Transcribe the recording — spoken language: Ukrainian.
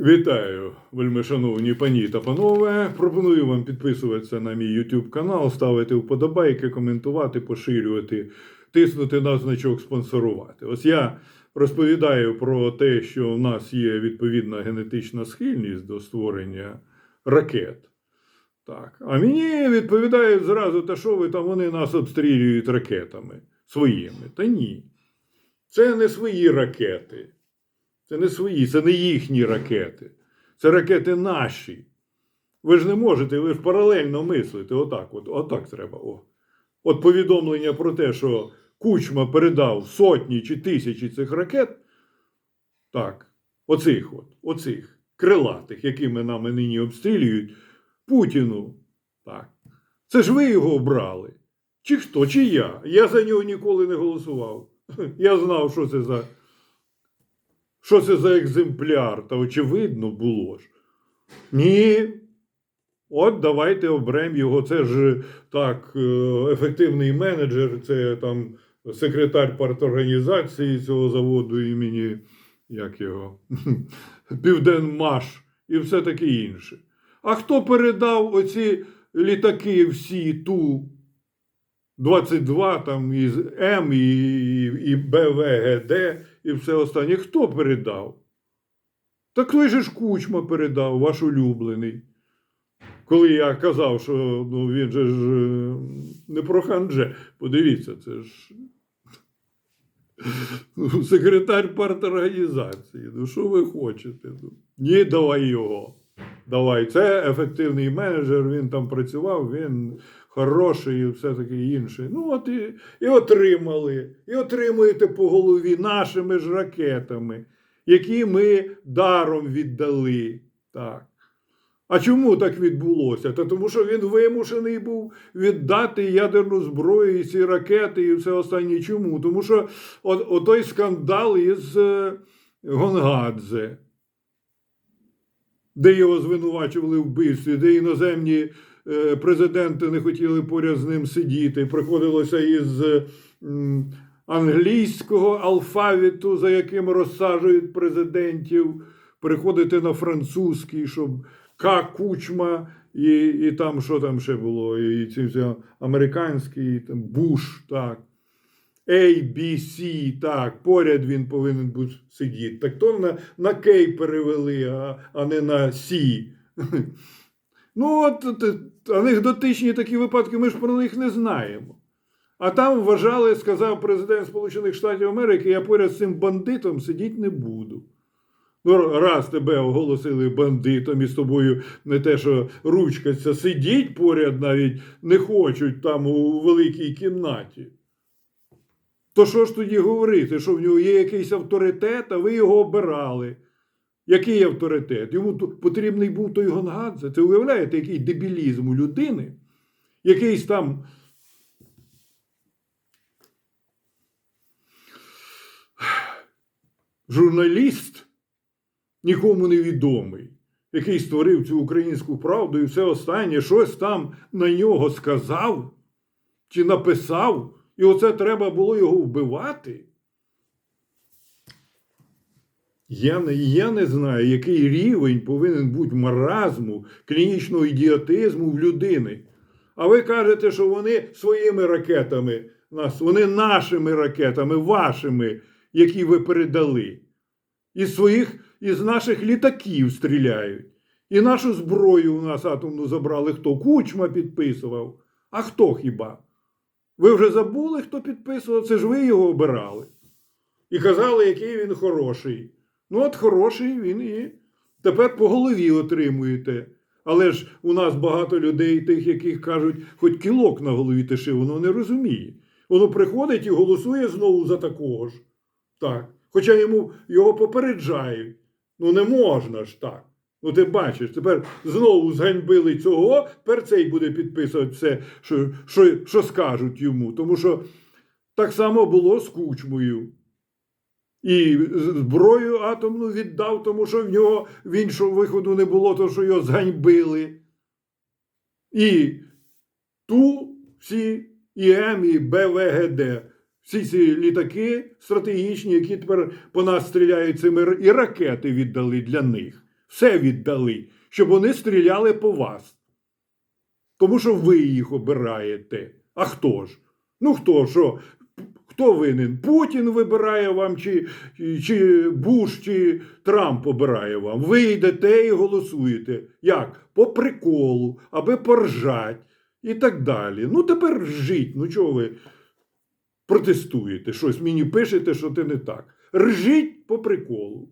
Вітаю, вельмишановні пані та панове. Пропоную вам підписуватися на мій YouTube канал, ставити вподобайки, коментувати, поширювати, тиснути на значок спонсорувати. Ось я розповідаю про те, що в нас є відповідна генетична схильність до створення ракет. Так. А мені відповідають зразу, та що ви там вони нас обстрілюють ракетами своїми. Та ні. Це не свої ракети. Це не свої, це не їхні ракети. Це ракети наші. Ви ж не можете, ви ж паралельно мислите. Отак, от, отак треба. О. От повідомлення про те, що Кучма передав сотні чи тисячі цих ракет. Так, оцих от, оцих крилатих, якими нами нині обстрілюють, Путіну. Так. Це ж ви його обрали. Чи хто, чи я? Я за нього ніколи не голосував. Я знав, що це за. Що це за екземпляр? Та очевидно було ж. Ні. От давайте оберемо його. Це ж так, е, ефективний менеджер, це там секретар парторганізації цього заводу імені, як його, Південмаш і все таке інше. А хто передав оці літаки всі ту 22 там із М і, і, БВГД і все останнє. Хто передав? Так той же ж Кучма передав, ваш улюблений. Коли я казав, що ну, він же ж е, не про ханже. Подивіться, це ж секретар парторганізації. Ну, що ви хочете? Ну, ні, давай його. Давай. Це ефективний менеджер, він там працював, він хороший і все таке інше. Ну, от і, і отримали. І отримуєте по голові нашими ж ракетами, які ми даром віддали. Так. А чому так відбулося? Та тому що він вимушений був віддати ядерну зброю і ці ракети, і все останнє. Чому? Тому що от, от той скандал із е, Гонгадзе, де його звинувачували вбивстві, де іноземні президенти не хотіли поряд з ним сидіти. Приходилося із е, англійського алфавіту, за яким розсаджують президентів, переходити на французький, щоб К. Кучма, і, і там що там ще було, і ці всі американський, і там Буш, так. A, B, C, так, поряд він повинен був сидіти. Так то на, на Кей перевели, а, а не на Сі. Ну, от, от анекдотичні такі випадки, ми ж про них не знаємо. А там вважали, сказав президент Сполучених Штатів Америки, я поряд з цим бандитом сидіти не буду. Ну, раз тебе оголосили бандитом і з тобою не те, що ручкаться, сидіть поряд навіть не хочуть там у великій кімнаті. То що ж тоді говорити, що в нього є якийсь авторитет, а ви його обирали? Який авторитет? Йому потрібний був той Гонгадзе. Це уявляєте, який дебілізм у людини, якийсь там. Журналіст, нікому не відомий, який створив цю українську правду і все останнє, щось там на нього сказав чи написав, і оце треба було його вбивати. Я не, я не знаю, який рівень повинен бути маразму, клінічного ідіотизму в людини. А ви кажете, що вони своїми ракетами, нас, вони нашими ракетами, вашими, які ви передали. Із своїх, із наших літаків стріляють. І нашу зброю у нас атомну забрали. Хто? Кучма підписував. А хто хіба? Ви вже забули, хто підписував? Це ж ви його обирали. І казали, який він хороший. Ну, от хороший він і тепер по голові отримуєте. Але ж у нас багато людей, тих, яких кажуть, хоч кілок на голові тиши, воно не розуміє. Воно приходить і голосує знову за такого ж. Так. Хоча йому його попереджають. Ну не можна ж так. Ну, ти бачиш, тепер знову зганьбили цього, тепер цей буде підписувати все, що, що, що скажуть йому. Тому що так само було з кучмою. І зброю атомну віддав, тому що в нього в іншого виходу не було, тому що його зганьбили. І ту всі ІМ і БВГД, всі ці літаки стратегічні, які тепер по нас стріляють цими і ракети віддали для них. все віддали, щоб вони стріляли по вас. Тому що ви їх обираєте. А хто ж? Ну хто що? Хто винен? Путін вибирає вам, чи, чи Буш, чи Трамп обирає вам. Ви йдете і голосуєте. Як? По приколу, аби поржать і так далі. Ну тепер жіть. Ну чого ви протестуєте? Щось мені пишете, що це не так. Ржіть по приколу.